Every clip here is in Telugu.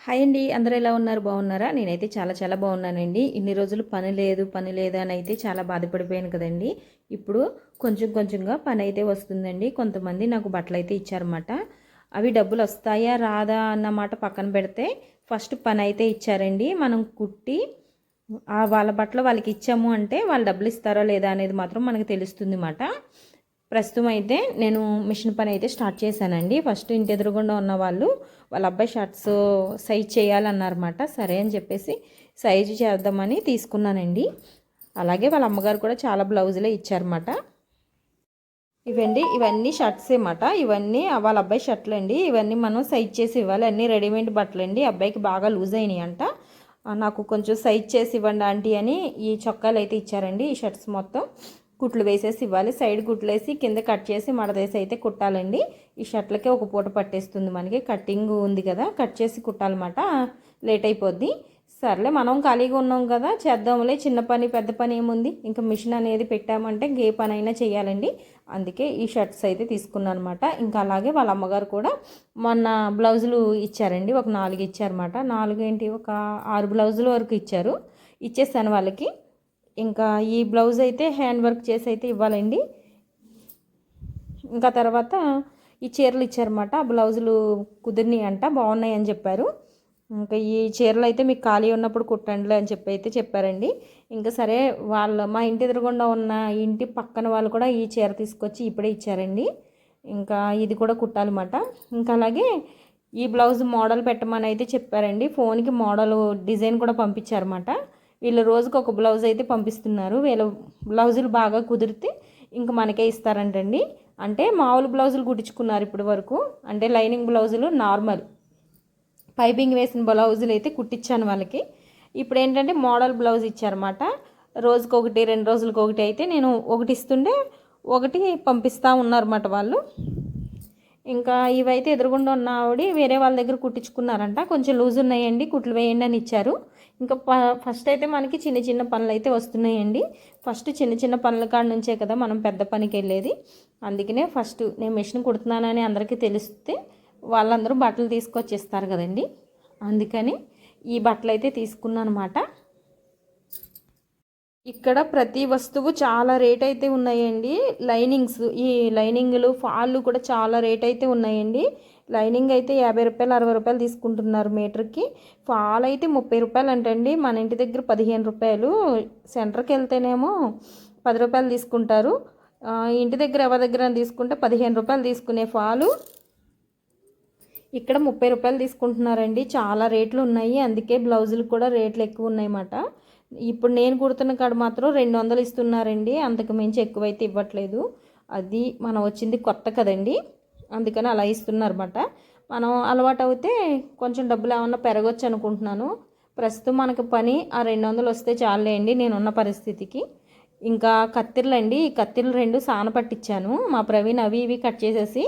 హాయ్ అండి అందరూ ఎలా ఉన్నారు? బాగున్నారా? నేనైతే చాలా చాలా బాగున్నానండి. ఇన్ని రోజులు పని లేదు పని లేదు అని అయితే చాలా బాధపడిపోయాను కదండి. ఇప్పుడు కొంచెం కొంచెంగా పని అయితే వస్తుందండి. కొంతమంది నాకు బట్టలు అయితే ఇచ్చారన్నమాట. అవి డబ్బులు వస్తాయా రాదా అన్నమాట పక్కన పెడితే ఫస్ట్ పని అయితే ఇచ్చారండి. మనం కుట్టి వాళ్ళ బట్టలు వాళ్ళకి ఇచ్చాము అంటే వాళ్ళు డబ్బులు ఇస్తారో లేదా అనేది మాత్రం మనకు తెలుస్తుంది అన్నమాట ప్రస్తుతం అయితే నేను మిషన్ పని అయితే స్టార్ట్ చేశానండి. ఫస్ట్ ఇంటి ఎదురుగుండా ఉన్న వాళ్ళు వాళ్ళ అబ్బాయి షర్ట్స్ సైజ్ చేయాలన్నారన్నమాట. సరే అని చెప్పేసి సైజు చేద్దామని తీసుకున్నానండి. అలాగే వాళ్ళ అమ్మగారు కూడా చాలా బ్లౌజులే ఇచ్చారన్నమాట. ఇవండి ఇవన్నీ షర్ట్స్ అన్నమాట. ఇవన్నీ వాళ్ళ అబ్బాయి షర్ట్లు అండి. ఇవన్నీ మనం సైజ్ చేసి ఇవ్వాలి. అన్నీ రెడీమేడ్ బట్టలు అండి. అబ్బాయికి బాగా లూజ్ అయినాయి అంట. నాకు కొంచెం సైజ్ చేసి ఇవ్వండి ఆంటీ అని ఈ చొక్కాలు అయితే ఇచ్చారండి ఈ షర్ట్స్ మొత్తం. కుట్లు వేసేసి ఇవ్వాలి. సైడ్ కుట్లు వేసి కింద కట్ చేసి మడదేసి అయితే కుట్టాలండి. ఈ షర్ట్లకే ఒక పూట పట్టేస్తుంది మనకి. కట్టింగ్ ఉంది కదా కట్ చేసి కుట్టాలన్నమాట. లేట్ అయిపోద్ది. సర్లే మనం ఖాళీగా ఉన్నాం కదా చేద్దాంలే. చిన్న పని పెద్ద పని ఏముంది? ఇంకా మిషన్ అనేది పెట్టామంటే ఏ పని అయినా చేయాలండి. అందుకే ఈ షర్ట్స్ అయితే తీసుకున్నాను అనమాట ఇంకా అలాగే వాళ్ళ అమ్మగారు కూడా మొన్న బ్లౌజులు ఇచ్చారండి. ఒక నాలుగు ఇచ్చారన్నమాట. నాలుగు ఏంటి? ఒక ఆరు బ్లౌజుల వరకు ఇచ్చారు. ఇచ్చేస్తాను వాళ్ళకి. ఇంకా ఈ బ్లౌజ్ అయితే హ్యాండ్ వర్క్ చేసి అయితే ఇవ్వాలండి. ఇంకా తర్వాత ఈ చీరలు ఇచ్చారన్నమాట. ఆ బ్లౌజులు కుదిరినాయి అంట బాగున్నాయి అని చెప్పారు. ఇంకా ఈ చీరలు అయితే మీకు ఖాళీ ఉన్నప్పుడు కుట్టండి అని చెప్పి అయితే చెప్పారండి. ఇంకా సరే వాళ్ళు మా ఇంటి ఎదురుగుండా ఉన్న ఇంటి పక్కన వాళ్ళు కూడా ఈ చీర తీసుకొచ్చి ఇప్పుడే ఇచ్చారండి. ఇంకా ఇది కూడా కుట్టాలన్నమాట. ఇంకా అలాగే ఈ బ్లౌజ్ మోడల్ పెట్టమని అయితే చెప్పారండి. ఫోన్కి మోడల్ డిజైన్ కూడా పంపించారన్నమాట. వీళ్ళు రోజుకి ఒక బ్లౌజ్ అయితే పంపిస్తున్నారు. వీళ్ళ బ్లౌజులు బాగా కుదిరితే ఇంక మనకే ఇస్తారంటండి. అంటే మామూలు బ్లౌజులు కుట్టించుకున్నారు ఇప్పటి వరకు. అంటే లైనింగ్ బ్లౌజులు నార్మల్. పైపింగ్ వేసిన బ్లౌజులు అయితే కుట్టించాను వాళ్ళకి. ఇప్పుడు ఏంటంటే మోడల్ బ్లౌజ్ ఇచ్చారన్నమాట. రోజుకి ఒకటి రెండు రోజులకి ఒకటి అయితే నేను ఒకటి ఇస్తుండే ఒకటి పంపిస్తూ ఉన్నారన్నమాట వాళ్ళు. ఇంకా ఇవైతే ఎదురుగుండా ఉన్న ఆవిడ వేరే వాళ్ళ దగ్గర కుట్టించుకున్నారంట. కొంచెం లూజ్ ఉన్నాయండి కుట్లు వేయండి అని ఇచ్చారు. ఇంకా ప- ఫస్ట్ అయితే మనకి చిన్న చిన్న పనులు అయితే వస్తున్నాయండి. ఫస్ట్ చిన్న చిన్న పనుల కాడ నుంచే కదా మనం పెద్ద పనికి వెళ్ళేది. అందుకనే ఫస్ట్ నేను మిషన్ కుడుతున్నానని అందరికీ తెలిస్తే వాళ్ళందరూ బట్టలు తీసుకొచ్చి ఇస్తారు కదండి. అందుకని ఈ బట్టలు అయితే తీసుకున్నాను అనమాట ఇక్కడ ప్రతి వస్తువు చాలా రేట్ అయితే ఉన్నాయండి. లైనింగ్స్ ఈ లైనింగ్లు ఫాళ్ళు కూడా చాలా రేట్ అయితే ఉన్నాయండి. లైనింగ్ అయితే యాభై రూపాయలు అరవై రూపాయలు తీసుకుంటున్నారు మీటర్కి. ఫాల్ అయితే ముప్పై రూపాయలు అంటండి. మన ఇంటి దగ్గర పదిహేను రూపాయలు. సెంటర్కి వెళ్తేనేమో పది రూపాయలు తీసుకుంటారు. ఇంటి దగ్గర ఎవరి దగ్గర తీసుకుంటే పదిహేను రూపాయలు తీసుకునే ఫాలు. ఇక్కడ ముప్పై రూపాయలు తీసుకుంటున్నారండి. చాలా రేట్లు ఉన్నాయి. అందుకే బ్లౌజులు కూడా రేట్లు ఎక్కువ ఉన్నాయన్నమాట. ఇప్పుడు నేను కుడుతున్న కాడ మాత్రం రెండు వందలు ఇస్తున్నారండి. అంతకు మించి ఎక్కువైతే ఇవ్వట్లేదు. అది మనం వచ్చింది కొత్త కదండి. అందుకని అలా ఇస్తున్నారన్నమాట. మనం అలవాటు అవుతే కొంచెం డబ్బులు ఏమన్నా పెరగచ్చు అనుకుంటున్నాను. ప్రస్తుతం మనకు పని ఆ రెండు వందలు వస్తే చాలండి నేనున్న పరిస్థితికి. ఇంకా కత్తిర్లండి ఈ కత్తిర్లు రెండు సాన పట్టించాను మా ప్రవీణ్ అవి ఇవి కట్ చేసేసి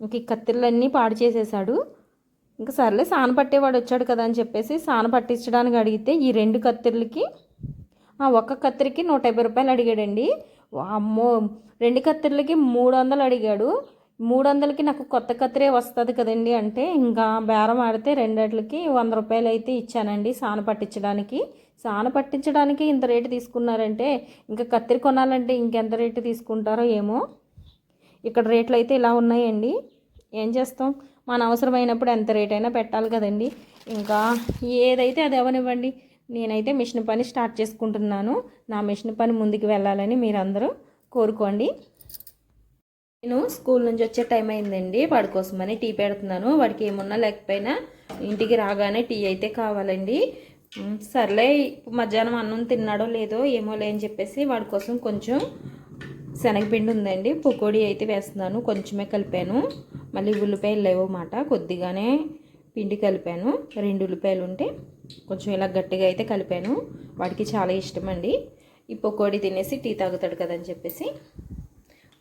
ఇంక ఈ కత్తిర్లన్నీ పాడు చేసేసాడు. ఇంకా సర్లే సాన పట్టేవాడు వచ్చాడు కదా అని చెప్పేసి సాన పట్టించడానికి అడిగితే ఈ రెండు కత్తిర్లకి ఆ ఒక్క కత్తిరికి నూట యాభై రూపాయలు అడిగాడండి. అమ్మో రెండు కత్తిర్లకి మూడు వందలు అడిగాడు. మూడు వందలకి నాకు కొత్త కత్తిరే వస్తుంది కదండి అంటే ఇంకా బేరం ఆడితే రెండిట్లకి వంద రూపాయలు అయితే ఇచ్చానండి సాన పట్టించడానికి. సాన పట్టించడానికి ఇంత రేటు తీసుకున్నారంటే ఇంకా కత్తిరి కొనాలంటే ఇంకెంత రేటు తీసుకుంటారో ఏమో. ఇక్కడ రేట్లు అయితే ఇలా ఉన్నాయండి. ఏం చేస్తాం? మన అవసరమైనప్పుడు ఎంత రేట్ అయినా పెట్టాలి కదండి. ఇంకా ఏదైతే అది అవనివ్వండి. నేనైతే మిషన్ పని స్టార్ట్ చేసుకుంటున్నాను. నా మిషన్ పని ముందుకు వెళ్ళాలని మీరందరూ కోరుకోండి. నేను స్కూల్ నుంచి వచ్చే టైం అయిందండి వాడి కోసమని టీ పెడుతున్నాను. వాడికి ఏమున్నా లేకపోయినా ఇంటికి రాగానే టీ అయితే కావాలండి. సర్లే మధ్యాహ్నం అన్నం తిన్నాడో లేదో ఏమో లే అని చెప్పేసి వాడి కోసం కొంచెం శనగపిండి ఉందండి. పకోడీ అయితే వేస్తున్నాను కొంచెమే కలిపాను. మళ్ళీ ఉల్లిపాయలు లేవు కొద్దిగానే పిండి కలిపాను. రెండు ఉల్లిపాయలు ఉంటే కొంచెం ఇలా గట్టిగా అయితే కలిపాను. వాడికి చాలా ఇష్టం అండి. ఈ పకోడీ తినేసి టీ తాగుతాడు కదని చెప్పేసి.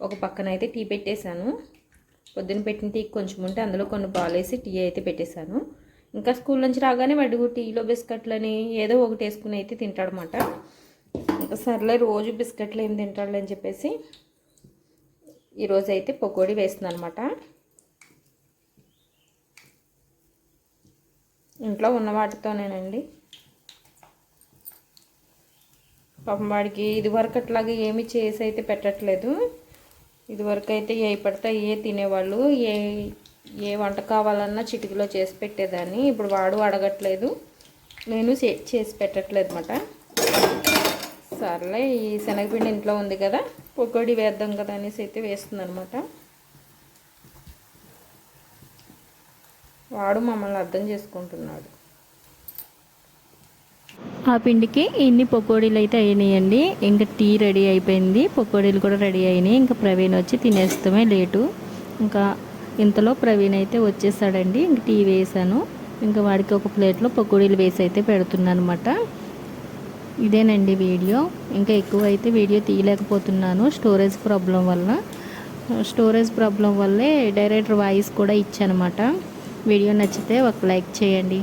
ఒక పక్కన అయితే టీ పెట్టేశాను. పొద్దున్న పెట్టిన టీ కొంచెం ఉంటే అందులో కొన్ని పాలేసి టీ అయితే పెట్టేశాను. ఇంకా స్కూల్ నుంచి రాగానే వాడు టీలో బిస్కెట్లని ఏదో ఒకటి వేసుకుని అయితే తింటాడనమాట ఇంకా సర్లే రోజు బిస్కెట్లు ఏం తింటాడులే అని చెప్పేసి ఈరోజు అయితే పకోడీ వేస్తున్నాను అనమాట ఇంట్లో ఉన్న వాటితోనేనండి. పాపం వాడికి ఇదివరకు అట్లాగే ఏమి చేసి అయితే పెట్టట్లేదు. ఇదివరకు అయితే ఏ పడితే ఏ తినేవాళ్ళు ఏ ఏ వంట కావాలన్నా చిటికలో చేసి పెట్టేదాన్ని. ఇప్పుడు వాడు అడగట్లేదు. నేను చే- చేసి పెట్టట్లేదు అనమాట సర్లే ఈ శనగపిండి ఇంట్లో ఉంది కదా పొగడి వేద్దాం కదా అనేసి అయితే వేస్తుంది అనమాట వాడు మమ్మల్ని అర్థం చేసుకుంటున్నాడు. ఆ పిండికి ఇన్ని పకోడీలు అయితే అయినాయండి. ఇంకా టీ రెడీ అయిపోయింది. పకోడీలు కూడా రెడీ అయినాయి. ఇంకా ప్రవీణ్ వచ్చి తినేస్తామే లేటు. ఇంకా ఇంతలో ప్రవీణ్ అయితే వచ్చేసాడండి. ఇంక టీ వేసాను. ఇంకా వాడికి ఒక ప్లేట్లో పకోడీలు వేసి అయితే పెడుతున్నాను అనమాట ఇదేనండి వీడియో. ఇంకా ఎక్కువ అయితే వీడియో తీయలేకపోతున్నాను. స్టోరేజ్ ప్రాబ్లం వల్ల. స్టోరేజ్ ప్రాబ్లం వల్లే డైరెక్టర్ వాయిస్ కూడా ఇచ్చానమాట వీడియో నచ్చితే ఒక లైక్ చేయండి.